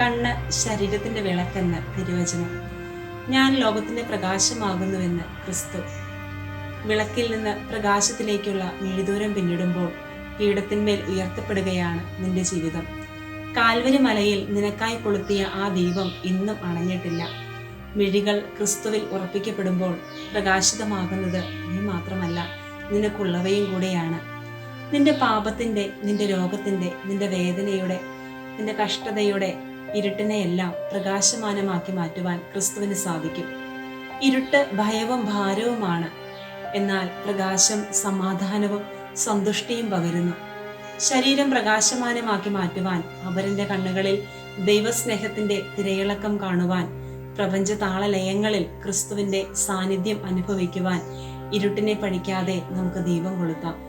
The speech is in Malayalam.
കണ്ണ് ശരീരത്തിന്റെ വിളക്കെന്ന് തിരുവചനം. ഞാൻ ലോകത്തിന്റെ പ്രകാശമാകുന്നുവെന്ന് ക്രിസ്തു. വിളക്കിൽ നിന്ന് പ്രകാശത്തിലേക്കുള്ള മീഴുദൂരം പിന്നിടുമ്പോൾ പീഠത്തിന്മേൽ ഉയർത്തപ്പെടുകയാണ് നിന്റെ ജീവിതം. കാൽവരി മലയിൽ നിനക്കായി കൊളുത്തിയ ആ ദീപം ഇന്നും അണഞ്ഞിട്ടില്ല. മിഴികൾ ക്രിസ്തുവിൽ ഉറപ്പിക്കപ്പെടുമ്പോൾ പ്രകാശിതമാകുന്നത് നീ മാത്രമല്ല നിനക്കുള്ളവയും കൂടെയാണ്. നിന്റെ പാപത്തിന്റെ നിന്റെ രോഗത്തിന്റെ നിന്റെ വേദനയുടെ നിന്റെ കഷ്ടതയുടെ ഇരുട്ടിനെയെല്ലാം പ്രകാശമാനമാക്കി മാറ്റുവാൻ ക്രിസ്തുവിന് സാധിക്കും. ഇരുട്ട് ഭയവും ഭാരവുമാണ്. എന്നാൽ പ്രകാശം സമാധാനവും സന്തുഷ്ടിയും പകരുന്നു. ശരീരം പ്രകാശമാനമാക്കി മാറ്റുവാൻ അവരന്റെ കണ്ണുകളിൽ ദൈവസ്നേഹത്തിന്റെ തിരയിളക്കം കാണുവാൻ പ്രപഞ്ച താളലയങ്ങളിൽ ക്രിസ്തുവിന്റെ സാന്നിധ്യം അനുഭവിക്കുവാൻ ഇരുട്ടിനെ പഠിക്കാതെ നമുക്ക് ദീപം കൊളുത്താം.